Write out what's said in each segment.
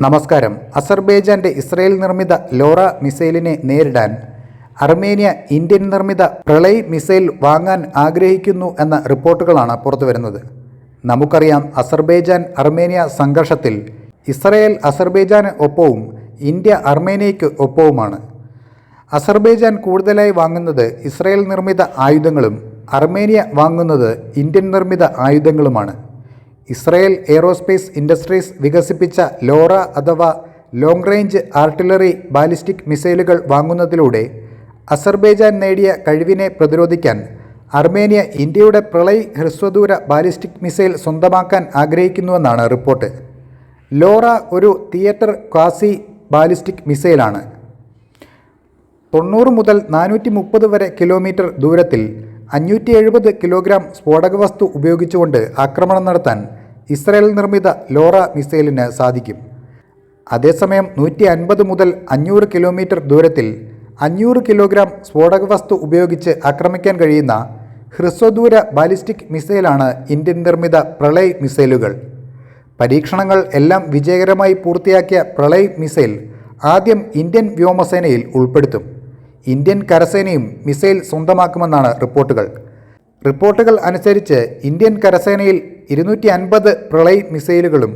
നമസ്കാരം. അസർബൈജാന്റെ ഇസ്രയേൽ നിർമ്മിത ലോറ മിസൈലിനെ നേരിടാൻ അർമേനിയ ഇന്ത്യൻ നിർമ്മിത പ്രളയ് മിസൈൽ വാങ്ങാൻ ആഗ്രഹിക്കുന്നു എന്ന റിപ്പോർട്ടുകളാണ് പുറത്തുവരുന്നത്. നമുക്കറിയാം അസർബൈജാൻ അർമേനിയ സംഘർഷത്തിൽ ഇസ്രയേൽ അസർബൈജാന് ഒപ്പവും ഇന്ത്യ അർമേനിയയ്ക്ക് ഒപ്പവുമാണ്. അസർബൈജാൻ കൂടുതലായി വാങ്ങുന്നത് ഇസ്രയേൽ നിർമ്മിത ആയുധങ്ങളും അർമേനിയ വാങ്ങുന്നത് ഇന്ത്യൻ നിർമ്മിത ആയുധങ്ങളുമാണ്. ഇസ്രയേൽ എയ്റോസ്പേസ് ഇൻഡസ്ട്രീസ് വികസിപ്പിച്ച ലോറ അഥവാ ലോങ് റേഞ്ച് ആർട്ടിലറി ബാലിസ്റ്റിക് മിസൈലുകൾ വാങ്ങുന്നതിലൂടെ അസർബൈജാൻ നേടിയ കഴിവിനെ പ്രതിരോധിക്കാൻ അർമേനിയ ഇന്ത്യയുടെ പ്രളയ് ഹ്രസ്വദൂര ബാലിസ്റ്റിക് മിസൈൽ സ്വന്തമാക്കാൻ ആഗ്രഹിക്കുന്നുവെന്നാണ് റിപ്പോർട്ട്. ലോറ ഒരു തിയേറ്റർ ക്വാസി ബാലിസ്റ്റിക് മിസൈലാണ്. തൊണ്ണൂറ് മുതൽ നാനൂറ്റി മുപ്പത് വരെ കിലോമീറ്റർ ദൂരത്തിൽ അഞ്ഞൂറ്റി എഴുപത് കിലോഗ്രാം സ്ഫോടക വസ്തു ഉപയോഗിച്ചുകൊണ്ട് ആക്രമണം നടത്താൻ ഇസ്രായേൽ നിർമ്മിത ലോറ മിസൈലിന് സാധിക്കും. അതേസമയം നൂറ്റി അൻപത് മുതൽ അഞ്ഞൂറ് കിലോമീറ്റർ ദൂരത്തിൽ അഞ്ഞൂറ് കിലോഗ്രാം സ്ഫോടക വസ്തു ഉപയോഗിച്ച് ആക്രമിക്കാൻ കഴിയുന്ന ഹ്രസ്വദൂര ബാലിസ്റ്റിക് മിസൈലാണ് ഇന്ത്യൻ നിർമ്മിത പ്രളയ് മിസൈലുകൾ. പരീക്ഷണങ്ങൾ എല്ലാം വിജയകരമായി പൂർത്തിയാക്കിയ പ്രളയ് മിസൈൽ ആദ്യം ഇന്ത്യൻ വ്യോമസേനയിൽ ഉൾപ്പെടുത്തും. ഇന്ത്യൻ കരസേനയും മിസൈൽ സ്വന്തമാക്കുമെന്നാണ് റിപ്പോർട്ടുകൾ. റിപ്പോർട്ടുകൾ അനുസരിച്ച് ഇന്ത്യൻ കരസേനയിൽ ഇരുന്നൂറ്റി അൻപത് പ്രളയ് മിസൈലുകളും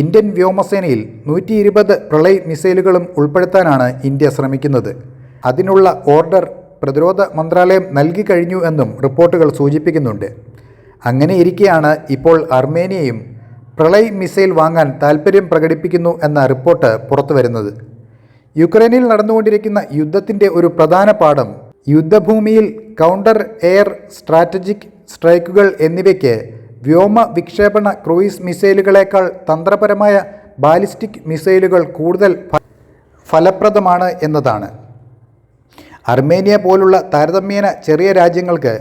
ഇന്ത്യൻ വ്യോമസേനയിൽ നൂറ്റി ഇരുപത് പ്രളയ് മിസൈലുകളും ഉൾപ്പെടുത്താനാണ് ഇന്ത്യ ശ്രമിക്കുന്നത്. അതിനുള്ള ഓർഡർ പ്രതിരോധ മന്ത്രാലയം നൽകി കഴിഞ്ഞു എന്നും റിപ്പോർട്ടുകൾ സൂചിപ്പിക്കുന്നുണ്ട്. അങ്ങനെയിരിക്കെയാണ് ഇപ്പോൾ അർമേനിയയും പ്രളയ് മിസൈൽ വാങ്ങാൻ താൽപ്പര്യം പ്രകടിപ്പിക്കുന്നു എന്ന റിപ്പോർട്ട് പുറത്തുവരുന്നത്. യുക്രൈനിൽ നടന്നുകൊണ്ടിരിക്കുന്ന യുദ്ധത്തിന്റെ ഒരു പ്രധാന പാഠം യുദ്ധഭൂമിയിൽ കൗണ്ടർ എയർ സ്ട്രാറ്റജിക് സ്ട്രൈക്കുകൾ എന്നിവയ്ക്ക് വ്യോമ വിക്ഷേപണ ക്രൂയിസ് മിസൈലുകളേക്കാൾ തന്ത്രപരമായ ബാലിസ്റ്റിക് മിസൈലുകൾ കൂടുതൽ ഫലപ്രദമാണ് എന്നതാണ്. അർമേനിയ പോലുള്ള താരതമ്യേന ചെറിയ രാജ്യങ്ങൾക്ക്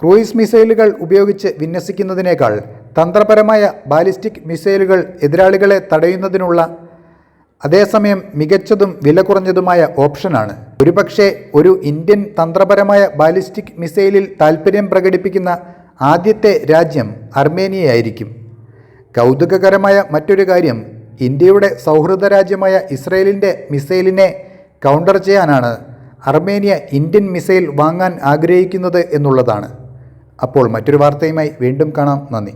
ക്രൂയിസ് മിസൈലുകൾ ഉപയോഗിച്ച് വിന്യസിക്കുന്നതിനേക്കാൾ തന്ത്രപരമായ ബാലിസ്റ്റിക് മിസൈലുകൾ എതിരാളികളെ തടയുന്നതിനുള്ള അതേസമയം മികച്ചതും വില കുറഞ്ഞതുമായ ഓപ്ഷനാണ്. ഒരുപക്ഷെ ഒരു ഇന്ത്യൻ തന്ത്രപരമായ ബാലിസ്റ്റിക് മിസൈലിൽ താൽപ്പര്യം പ്രകടിപ്പിക്കുന്ന ആദ്യത്തെ രാജ്യം അർമേനിയയായിരിക്കും. കൗതുകകരമായ മറ്റൊരു കാര്യം ഇന്ത്യയുടെ സൗഹൃദ രാജ്യമായ ഇസ്രയേലിന്റെ മിസൈലിനെ കൗണ്ടർ ചെയ്യാനാണ് അർമേനിയ ഇന്ത്യൻ മിസൈൽ വാങ്ങാൻ ആഗ്രഹിക്കുന്നത് എന്നുള്ളതാണ്. അപ്പോൾ മറ്റൊരു വാർത്തയുമായി വീണ്ടും കാണാം. നന്ദി.